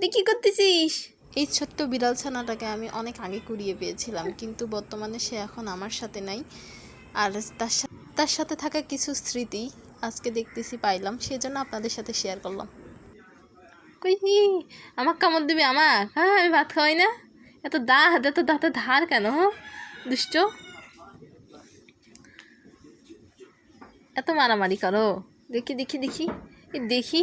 তুই কি করতেছিস? এই ছোট্ট বিড়াল ছানাটাকে আমি অনেক আগে কুড়িয়ে পেয়েছিলাম কিন্তু বর্তমানে সে এখন আমার সাথে নাই। আর তার তার সাথে থাকা কিছু স্মৃতি আজকে দেখতেছি পাইলাম সেজন্য আপনাদের সাথে শেয়ার করলাম। কই আমার কামড় দিবি আমার হ্যাঁ আমি ভাত খাওয়াই না। এত দাঁত এত দাঁতে ধার কেন হ্যাঁ? দুষ্ট। এত মারামারি করো। দেখি দেখি দেখি। দেখি।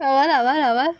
আবার আবার আবার